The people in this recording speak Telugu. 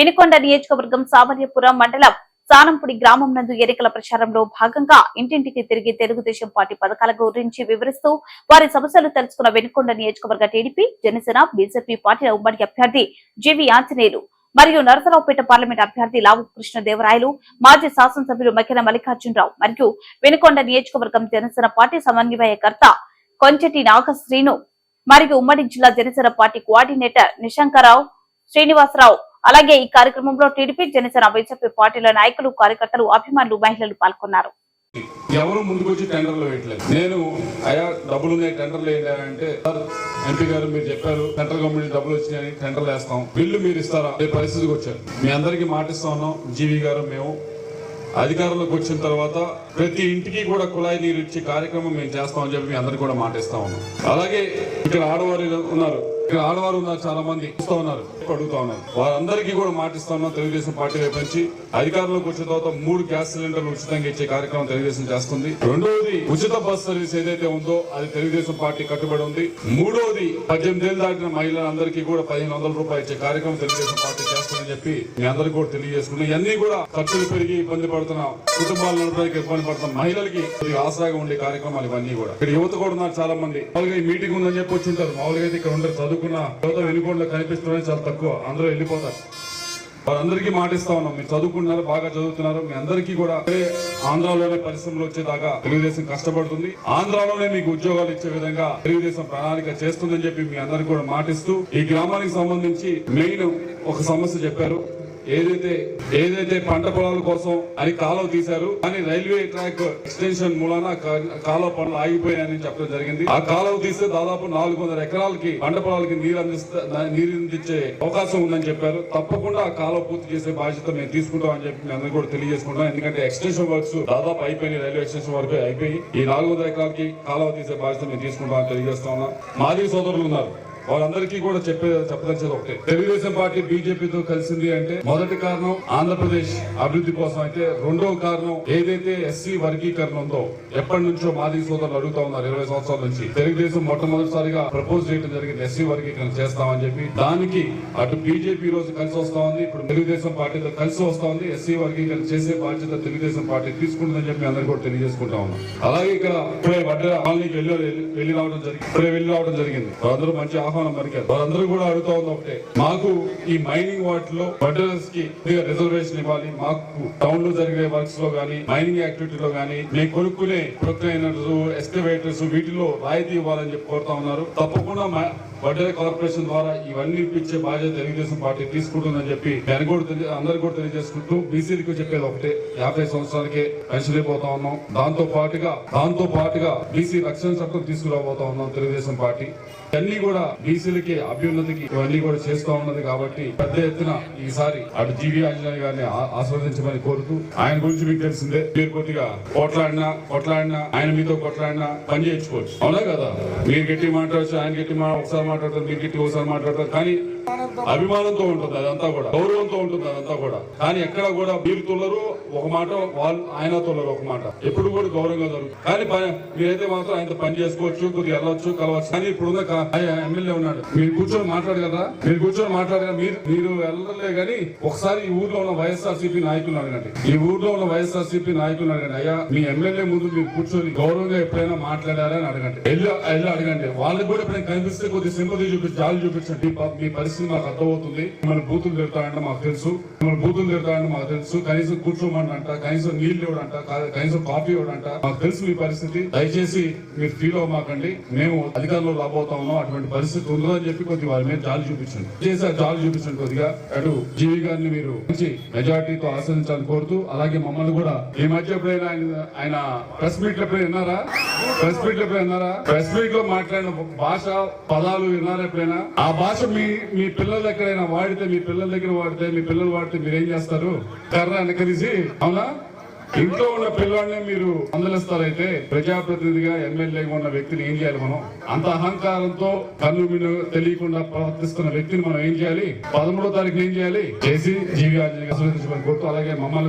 వినుకొండ నియోజకవర్గం సామర్యపురం మండలం సానంపుడి గ్రామం నందు ఎన్నికల ప్రచారంలో భాగంగా ఇంటింటికి తిరిగి తెలుగుదేశం పార్టీ పథకాల గురించి వివరిస్తూ వారి సమస్యలు తెలుసుకున్న వెనుకొండ నియోజకవర్గ టీడీపీ జనసేన బీజేపీ పార్టీల ఉమ్మడి అభ్యర్థి జీవి ఆంజనేయులు మరియు నరసరావుపేట పార్లమెంట్ అభ్యర్థి లావు కృష్ణదేవరాయలు మాజీ శాసనసభ్యులు మకిన మల్లికార్జునరావు మరియు వెనుకొండ నియోజకవర్గం జనసేన పార్టీ సమన్వయకర్త కొంచెటి నాగశ్రీను మరియు ఉమ్మడి జిల్లా జనసేన పార్టీ కోఆర్డినేటర్ నిశంకరావు శ్రీనివాసరావు అలాగే ఈ కార్యక్రమంలో టీడీపీ జనసేన బీజేపీ పార్టీల నాయకులు కార్యకర్తలు అభిమానులు మహిళలు పాల్గొన్నారు. ఎవరు ముందుకొచ్చి టెండర్లు వేయట్లేదు? నేను అయా డబ్బులు ఉన్నాయి టెండర్లు వేయాలంటే సార్ ఎంపీ గారు మీరు చెప్పారు సెంట్రల్ గవర్నమెంట్ డబ్బులు వచ్చినాయని టెండర్లు వేస్తాం. బిల్లు మీరు ఇస్తారా? అదే పరిస్థితికి వచ్చారు. మీ అందరికీ మాటిస్తా ఉన్నాం. జీవి గారు మేము అధికారంలోకి వచ్చిన తర్వాత ప్రతి ఇంటికి కూడా కుళాయి నీరు ఇచ్చే కార్యక్రమం మేము చేస్తామని చెప్పి మీ అందరికీ కూడా మాటిస్తా ఉన్నాం. అలాగే ఇక్కడ ఆడవారు ఉన్నారు. ఇక్కడ ఆడవారు ఉన్నారు చాలా మంది. చూస్తా ఉన్నారు. అడుగుతా ఉన్నారు. వారందరికీ కూడా మాటిస్తా ఉన్నాం తెలుగుదేశం పార్టీ వైపు నుంచి. అధికారంలోకి వచ్చిన తర్వాత మూడు గ్యాస్ సిలిండర్లు ఉచితంగా ఇచ్చే కార్యక్రమం తెలుగుదేశం చేస్తుంది. రెండవది ఉచిత బస్ సర్వీస్ ఏదైతే ఉందో అది తెలుగుదేశం పార్టీ కట్టుబడి ఉంది. మూడవది పద్దెనిమిది ఏళ్ళు దాటిన మహిళలందరికీ కూడా పదిహేను వందల రూపాయలు ఇచ్చే కార్యక్రమం తెలుగుదేశం పార్టీ చేస్తుందని చెప్పి మీ అందరికీ కూడా తెలియజేసుకున్నాం. ఇవన్నీ కూడా ఖర్చులు పెరిగి ఇబ్బంది పడుతున్న కుటుంబాలు నడపడానికి ఇబ్బంది పడుతున్న మహిళలకి ఆసరాగా ఉండే కార్యక్రమాలు ఇవన్నీ కూడా. ఇక్కడ యువత కూడా ఉన్నారు చాలా మంది. మామూలుగా ఈ మీటింగ్ ఉందని చెప్పి వచ్చి ఉంటారు మామూలుగా అయితే ఇక్కడ ఉండరు చదువుకున్న చదువు వెనుకొండలో కనిపిస్తున్నారని చాలా తక్కువ. అందరూ వెళ్ళిపోతారు వారందరికీ మాటిస్తా ఉన్నాం. మీరు చదువుకుంటున్నారు బాగా చదువుతున్నారు. మీ అందరికీ కూడా అదే ఆంధ్రాలోనే పరిశ్రమలు వచ్చేదాకా తెలుగుదేశం కష్టపడుతుంది. ఆంధ్రాలోనే మీకు ఉద్యోగాలు ఇచ్చే విధంగా తెలుగుదేశం ప్రణాళిక చేస్తుందని చెప్పి మీ అందరికీ కూడా మాటిస్తూ ఈ గ్రామానికి సంబంధించి మెయిన్ ఒక సమస్య చెప్పారు. ఏదైతే ఏదైతే పంట పొలాల కోసం అని కాలువ తీశారు కానీ రైల్వే ట్రాక్ ఎక్స్టెన్షన్ మూలాన కాలువ పనులు ఆగిపోయాయని చెప్పడం జరిగింది. ఆ కాలువ తీస్తే దాదాపు నాలుగు వందల ఎకరాలకి పంట పొలాలకి నీరు అందిస్తా నీరు అందించే అవకాశం ఉందని చెప్పారు. తప్పకుండా ఆ కాలువ పూర్తి చేసే బాధ్యత మేము తీసుకుంటాం అని చెప్పి మేము కూడా తెలియజేసుకుంటాం ఎందుకంటే ఎక్స్టెన్షన్ వర్క్స్ దాదాపు అయిపోయినాయి రైల్వే ఎక్స్టెన్షన్ వరకు అయిపోయి ఈ నాలుగు వందల ఎకరాలకి కాలువ తీసే బాధ్యత మేము తీసుకుంటాం అని తెలియజేస్తా ఉన్నాం. మాజీ సోదరులు ఉన్నారు. వాళ్ళందరికీ కూడా చెప్పే చెప్పదలిచేది ఒకటే. తెలుగుదేశం పార్టీ బీజేపీతో కలిసింది అంటే మొదటి కారణం ఆంధ్రప్రదేశ్ అభివృద్ధి కోసం అయితే రెండో కారణం ఏదైతే ఎస్సీ వర్గీకరణ ఉందో ఎప్పటి నుంచో మాది సోదరులు అడుగుతా ఉన్నారు ఇరవై సంవత్సరాల నుంచి. తెలుగుదేశం మొట్టమొదటిసారిగా ప్రపోజ్ చేయడం జరిగింది. ఎస్సీ వర్గీకరణ చేస్తామని చెప్పి దానికి అటు బీజేపీ ఈ రోజు కలిసి వస్తా ఉంది. ఇప్పుడు తెలుగుదేశం పార్టీతో కలిసి వస్తా ఉంది. ఎస్సీ వర్గీకరణ చేసే బాధ్యత తెలుగుదేశం పార్టీ తీసుకుంటుందని చెప్పి అందరికీ కూడా తెలియజేసుకుంటా ఉన్నాం. అలాగే ఇక్కడ ఇప్పుడే వడ్డ కాలనీకి వెళ్ళి వెళ్ళి రావడం జరిగింది ఇప్పుడే వెళ్ళి రావడం జరిగింది. అందరూ మంచి ఆహ్వానం పలికారు వారందరూ కూడా అడుగుతా ఉంది ఒకటే. మాకు ఈ మైనింగ్ వాటిలో వడ్డర్స్కి రిజర్వేషన్ ఇవ్వాలి. మాకు టౌన్లో జరిగే వర్క్స్లో గానీ మైనింగ్ యాక్టివిటీలో గానీ మేము కొనుక్కునే ప్రొక్లైనర్స్ ఎస్కవేటర్స్ వీటిలో రాయితీ ఇవ్వాలని చెప్పి కోరుతా ఉన్నారు. తప్పకుండా మా- వడ్డేర కార్పొరేషన్ ద్వారా ఇవన్నీ ఇప్పించే బాధ్యత తెలుగుదేశం పార్టీ తీసుకుంటుందని చెప్పి నేను కూడా తెలియ- కూడా తెలియజేసుకుంటూ బీసీలకు చెప్పేది ఒకటే. యాభై సంవత్సరాలకే పెన్షన్ అయిపోతా ఉన్నాం. దాంతో పాటుగా దాంతో పాటుగా బీసీ రక్షణ చట్టం తీసుకురాబోతా ఉన్నాం తెలుగుదేశం పార్టీ. ఇవన్నీ కూడా బీసీలకి అభ్యున్నతికి ఇవన్నీ కూడా చేస్తూ ఉన్నది కాబట్టి పెద్ద ఎత్తున ఈసారి అటు జీవీ ఆంజనేయ గారిని ఆ- కోరుతూ ఆయన గురించి మీకు తెలిసిందే మీరు కొద్దిగా కొట్లాడినా కొట్లాడినా ఆయన మీతో కొట్లాడినా పని చేయించుకోవచ్చు. అవునా కదా? మీరు గట్టి మాట్లాడచ్చు ఆయన గట్టి ఒకసారి మాట్లాడతారు మీరు గట్టి ఒకసారి మాట్లాడతారు. కానీ అభిమానంతో ఉంటుంది అదంతా కూడా గౌరవంతో ఉంటుంది అదంతా కూడా. కానీ ఎక్కడ కూడా మీరు తుల్లరు ఒక మాట వాళ్ళు ఆయన తుల్లరు ఒక మాట. ఎప్పుడు కూడా గౌరవంగా జరుగుతుంది. కానీ మీరైతే మాత్రం ఆయనతో పని చేసుకోవచ్చు కొద్దిగా వెళ్ళొచ్చు కలవచ్చు. కానీ ఇప్పుడున్న ఎమ్మెల్యే ఉన్నాడు. మీరు కూర్చొని మాట్లాడగలరా మీరు కూర్చొని మాట్లాడగలరా మీరు మీరు వెళ్ళలే కానీ ఒకసారి ఈ ఊర్లో ఉన్న వైఎస్ఆర్సీపీ నాయకులు అడగండి. ఈ ఊర్లో ఉన్న వైఎస్ఆర్సీపీ నాయకులు అడగండి. అయ్యా మీ ఎమ్మెల్యే ముందు మీరు కూర్చొని గౌరవంగా ఎప్పుడైనా మాట్లాడారా అని అడగండి. వెళ్ళి వెళ్ళి అడగండి. వాళ్ళకి కూడా ఎప్పుడైనా కనిపిస్తే కొద్దిగా సింపతి చూపించి జాలి చూపించండి. మీ పరిస్థితి పరిస్థితి మాకు అర్థమవుతుంది. మన బూతులు తిడతాయంటే మాకు తెలుసు. మన బూతులు తిడతాయంటే మాకు తెలుసు. కనీసం కూర్చోమనంట కనీసం నీళ్ళు ఇవ్వడంట కనీసం కాఫీ ఇవ్వడంట. మాకు తెలుసు మీ పరిస్థితి. దయచేసి మీరు ఫీల్ అవ్వమాకండి. మేము అధికారంలో రాబోతా ఉన్నాం. అటువంటి పరిస్థితి ఉందని చెప్పి కొద్దిగా వారి మీద జాలి చూపించండి. చేసి ఆ జాలి చూపించండి కొద్దిగా. అటు జీవి గారిని మీరు మంచి మెజార్టీతో ఆశ్రయించాలని కోరుతూ అలాగే మమ్మల్ని కూడా ఈ మధ్య ఎప్పుడైనా ఆయన ప్రెస్ మీట్లో ఎప్పుడైనా విన్నారా? ప్రెస్ మీట్లో ఎప్పుడైనా విన్నారా? ప్రెస్ మీట్లో మాట్లాడిన భాష పదాలు విన్నారా ఎప్పుడైనా? ఆ భాష మీ మీ పిల్లల దగ్గర వాడితే మీ పిల్లల దగ్గర వాడితే మీ పిల్లలు వాడితే మీరు ఏం చేస్తారు? కర్ర వెనకరిసి అవునా? ఇంట్లో ఉన్న పిల్లవాడిని మీరు అందలిస్తారైతే ప్రజాప్రతినిధిగా ఎమ్మెల్యేగా ఉన్న వ్యక్తిని ఏం చేయాలి మనం? అంత అహంకారంతో కన్ను మిన్ను తెలియకుండా ప్రవర్తిస్తున్న వ్యక్తిని మనం ఏం చేయాలి? పదమూడో తారీఖు ఏం చేయాలి? చేసి జీవి ఆంజనేయ కోరుతూ అలాగే మమ్మల్ని